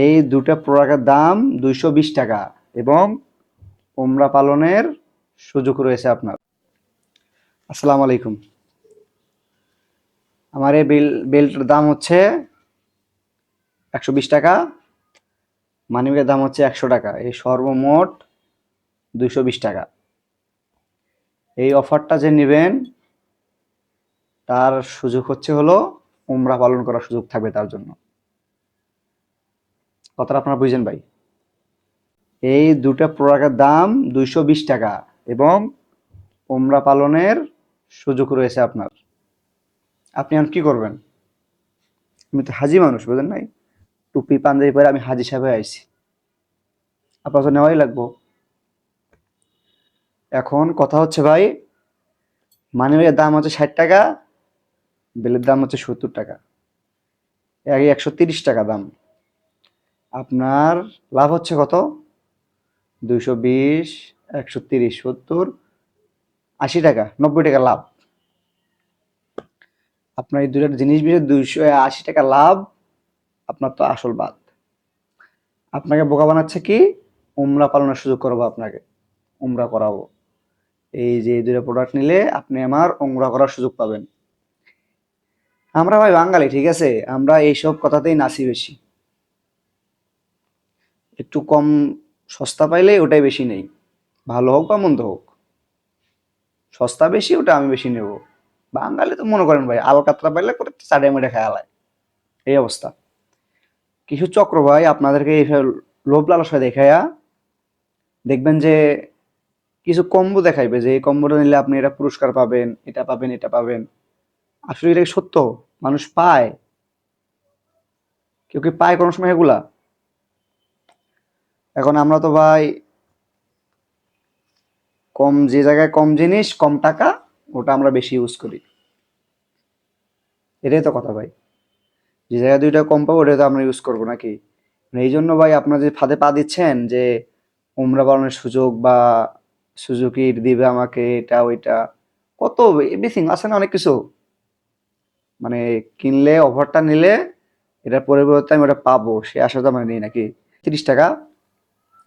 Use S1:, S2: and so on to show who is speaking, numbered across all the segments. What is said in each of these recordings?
S1: এই দুটা প্রোডাক্টের দাম দুইশো বিশ টাকা এবং ওমরা পালনের সুযোগ রয়েছে আপনার। আসসালামু আলাইকুম। আমার এই বেল, বেল্টের দাম হচ্ছে একশো বিশ টাকা, মানিব্যাগের দাম হচ্ছে একশো টাকা, এই সর্বমোট দুইশো বিশ টাকা। এই অফারটা যে নেবেন, তার সুযোগ হচ্ছে হলো উমরা পালন করার সুযোগ থাকবে তার জন্য। কথাটা আপনারা বুঝছেন ভাই। এই দুটা প্রোডাক্টের দাম দুইশো বিশ টাকা এবং উমরা পালনের সুযোগ রয়েছে আপনার। আপনি এখন কি করবেন? আমি তো হাজি মানুষ বুঝলেন নাই? টুপি, পাঞ্জাবি পরে আমি হাজি সাহেব আইছি। আপনার তো নেওয়াই লাগবো। এখন কথা হচ্ছে ভাই মানিব্যাগের দাম হচ্ছে ষাট টাকা বেলের দাম হচ্ছে সত্তর টাকা। একশো তিরিশ টাকা দাম। আপনার লাভ হচ্ছে কত? দুইশো বিশ, একশো তিরিশ, সত্তর, আশি টাকা, নব্বই টাকা লাভ। আপনার এই দুটো জিনিস বিষয়ে দুইশো আশি টাকা লাভ, আপনার তো আসল বাদ। আপনাকে বোকা বানাচ্ছে কি? উমরা পালনের সুযোগ করব আপনাকে, উমরা করাবো। এই যে দুটো প্রোডাক্ট নিলে আপনি আমার উমরা করার সুযোগ পাবেন। আমরা ভাই বাঙালি, ঠিক আছে? আমরা এইসব কথাতেই নাচি বেশি। একটু কম সস্তা পাইলে ওটাই বেশি নেই। ভালো হোক বা মন্দ হোক। সস্তা বেশি, ওটা আমি বেশি নেব। বাঙালি তো মনে করেন ভাই, আলকাতরা পাইলে করে চাটে মেটে খেয়ালায় এই অবস্থা। কিছু চক্র ভাই, আপনাদেরকে এইভাবে লোভ লালসা দেখায়া দেখবেন যে কিছু কম্বো দেখাইবে যে এই কম্বোটা নিলে আপনি এটা পুরস্কার পাবেন, এটা পাবেন এটা পাবেন। আসলে এটা সত্য? মানুষ পায়। কেউ কি পায় কোনো সময় এগুলা? এখন আমরা তো ভাই কম যে জায়গায় কম জিনিস, কম টাকা, ওটা আমরা বেশি ইউজ করি। এটাই তো কথা ভাই। যে জায়গায় দুইটা কম পাবো ওটা তো আমরা ইউজ করব নাকি? মানে এই জন্য ভাই আপনারা যে ফাঁদে পা দিচ্ছেন যে উমরা পালনের সুযোগ বা সুজুকির দিবে আমাকে, এটা, ওইটা, কত এভরিথিং আছে না অনেক কিছু। মানে কিনলে অফারটা নিলে, এটার পরিবর্তে আমি ওটা পাবো, সে আশা তো আমরা নিই নাকি? তিরিশ টাকা।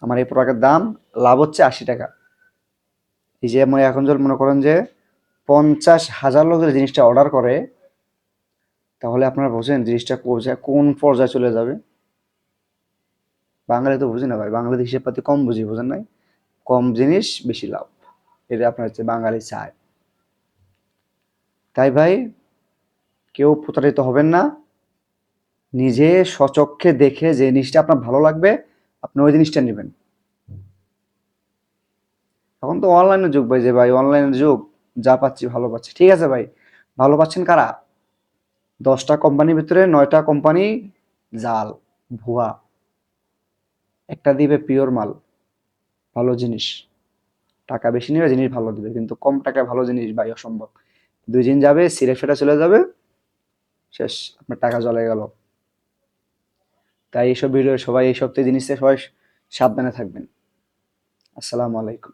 S1: আমার এই প্রোডাক্টের দাম, লাভ হচ্ছে আশি টাকা। এই যে মনে এখন যদি মনে করেন যে পঞ্চাশ হাজার লোক যদি জিনিসটা অর্ডার করে, তাহলে আপনারা বোঝেন জিনিসটা কোন পর্যায়ে চলে যাবে। বাঙালি তো বুঝি না ভাই বাঙালি হিসেব পাতি কম বুঝি, বোঝেন নাই? কম জিনিস, বেশি লাভ। এটা আপনার হচ্ছে বাঙালি চায়। তাই ভাই, কেউ প্রতারিত হবেন না। নিজে সচক্ষে দেখে যে জিনিসটা আপনার ভালো লাগবে আপনি ওই জিনিসটা নেবেন। এখন তো অনলাইনের যুগ ভাই যে ভাই, অনলাইনের যুগ, যা পাচ্ছি ভালো পাচ্ছি। ঠিক আছে ভাই, ভালো পাচ্ছেন কারা? দশটা কোম্পানির ভিতরে নয়টা কোম্পানি জাল, ভুয়া। একটা দিবে পিওর মাল, ভালো জিনিস। টাকা বেশি নেবে, জিনিস ভালো দিবে। কিন্তু কম টাকায় ভালো জিনিস ভাই অসম্ভব। দুই দিন যাবে, সিরে ফেটা চলে যাবে, শেষ, আপনার টাকা চলে গেল। তাই এইসব ভিডিও সবাই এইসব জিনিসে সবাই সাবধানে থাকবেন। আসসালামু আলাইকুম।